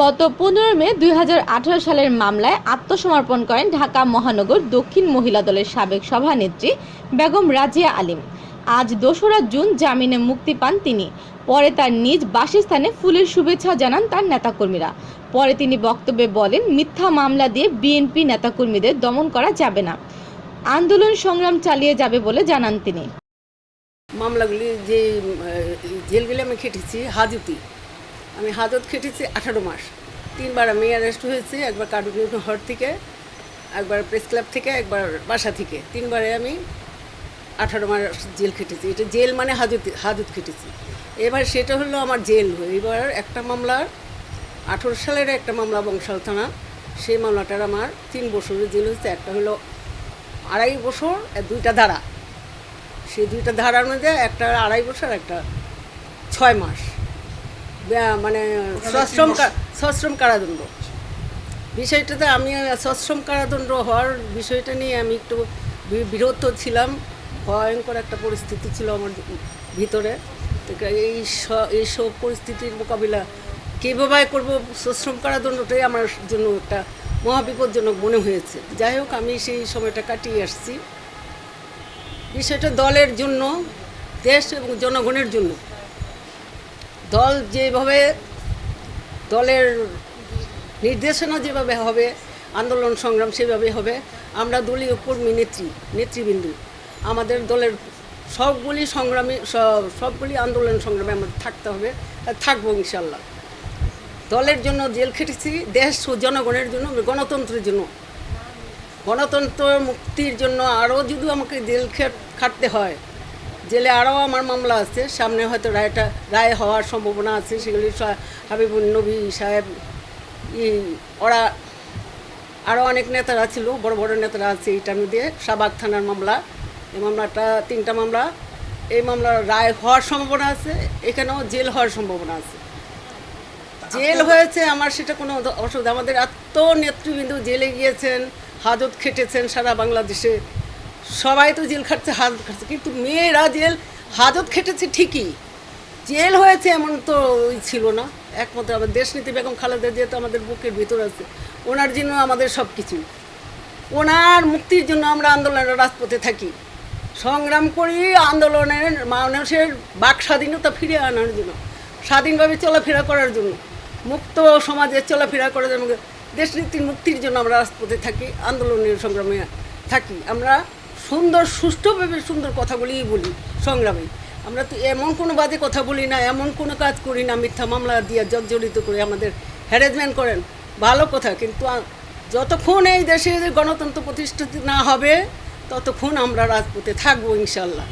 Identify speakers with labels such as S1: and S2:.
S1: গত পনেরো মে দুই হাজার আঠারো সালের মামলায় আত্মসমর্পণ করেন ঢাকা মহানগর দক্ষিণ মহিলা দলের সাবেক সভানেত্রী বেগম রাজিয়া আলিম। আজ দোসরা জুন জামিনে মুক্তি পান তিনি। পরে তার নিজ বাসস্থানে ফুলের শুভেচ্ছা জানান তার নেতাকর্মীরা। পরে তিনি বক্তব্যে বলেন, মিথ্যা মামলা দিয়ে বিএনপি নেতাকর্মীদের দমন করা যাবে না। আন্দোলন সংগ্রাম চালিয়ে যাবে বলে জানান তিনি।
S2: মামলাগুলি যে জেলগুলি আমি খেটেছি, হাজতি। আমি হাজত খেটেছি আঠারো মাস। তিনবার আমি অ্যারেস্ট হয়েছি, একবার কার্ডুন হর থেকে, একবার প্রেস ক্লাব থেকে, একবার বাসা থেকে। তিনবারে আমি আঠারো মাস জেল খেটেছি। এটা জেল মানে হাজত হাজত খেটেছি। এবার সেটা হলো আমার জেল। এবার একটা মামলার, আঠেরো সালের একটা মামলা, বংশাল থানা। সেই মামলাটার আমার তিন বছরের জেল হয়েছে। একটা হলো আড়াই বছর, আর দুইটা ধারা। সেই দুইটা ধারার মধ্যে একটা আড়াই বছর, একটা ছয় মাস। মানে সশ্রম সশ্রম কারাদণ্ড। বিষয়টাতে আমি, সশ্রম কারাদণ্ড হওয়ার বিষয়টা নিয়ে আমি একটু বিরত ছিলাম। ভয়ঙ্কর একটা পরিস্থিতি ছিল আমার ভিতরে। এই এইসব পরিস্থিতির মোকাবিলা কীভাবে করব সশ্রম কারাদণ্ডটাই আমার জন্য একটা মহাবিপজ্জনক মনে হয়েছে। যাই হোক, আমি সেই সময়টা কাটিয়ে আসছি। বিষয়টা দলের জন্য, দেশ এবং জনগণের জন্য। দল যেভাবে, দলের নির্দেশনা যেভাবে হবে, আন্দোলন সংগ্রাম সেভাবে হবে, আমরা দলীয় কর্মী, নেত্রী, নেতৃবৃন্দ, আমাদের দলের সবগুলি সংগ্রামী সব- সবগুলি আন্দোলন সংগ্রামে আমাদের থাকতে হবে থাকব ইনশাল্লাহ। দলের জন্য জেল খেটেছি, দেশ ও জনগণের জন্য, গণতন্ত্রের জন্য। গণতন্ত্র মুক্তির জন্য আরও যদি আমাকে জেল খেট, খাটতে হয় জেলে আরও আমার মামলা আছে। সামনে হয়তো রায়টা রায় হওয়ার সম্ভাবনা আছে সেগুলি হাবিবুল নবী সাহেব ই ওরা আরও অনেক নেতারা ছিল বড় বড় নেতারা আছে এইটার মধ্যে শাবাগ থানার মামলা এই মামলাটা তিনটা মামলা। এই মামলার রায় হওয়ার সম্ভাবনা আছে এখানেও জেল হওয়ার সম্ভাবনা আছে। জেল হয়েছে আমার সেটা কোনো অসুবিধা আমাদের এত নেতৃবৃন্দ জেলে গিয়েছেন হাজত খেটেছেন সারা বাংলাদেশে। সবাই তো জেল খাটছে, হাজত খাটছে। কিন্তু মেয়েরা জেল, হাজত খেটেছে ঠিকই। জেল হয়েছে এমন তো ওই ছিল না। একমাত্র আমাদের দেশনীতি বেগম খালেদা যেহেতু আমাদের বুকের ভিতর আছে। ওনার জন্য আমাদের সব কিছু ওনার মুক্তির জন্য আমরা আন্দোলনের রাজপথে থাকি। সংগ্রাম করি আন্দোলনের মানুষের বাক স্বাধীনতা ফিরিয়ে আনার জন্য। স্বাধীনভাবে চলাফেরা করার জন্য। মুক্ত সমাজে চলাফেরা করার জন্য। দেশনীতির মুক্তির জন্য আমরা রাজপথে থাকি, আন্দোলনের সংগ্রামে থাকি। আমরা সুন্দর, সুষ্ঠুভাবে সুন্দর কথাগুলিই বলি সংগ্রামে। আমরা তো এমন কোনো বাদে কথা বলি না, এমন কোনো কাজ করি না, মিথ্যা মামলা দিয়ে জর্জরিত করে আমাদের হ্যারেজমেন্ট করেন। ভালো কথা, কিন্তু যতক্ষণ এই দেশে গণতন্ত্র প্রতিষ্ঠিত না হবে, ততক্ষণ আমরা রাজপথে থাকব ইনশাল্লাহ।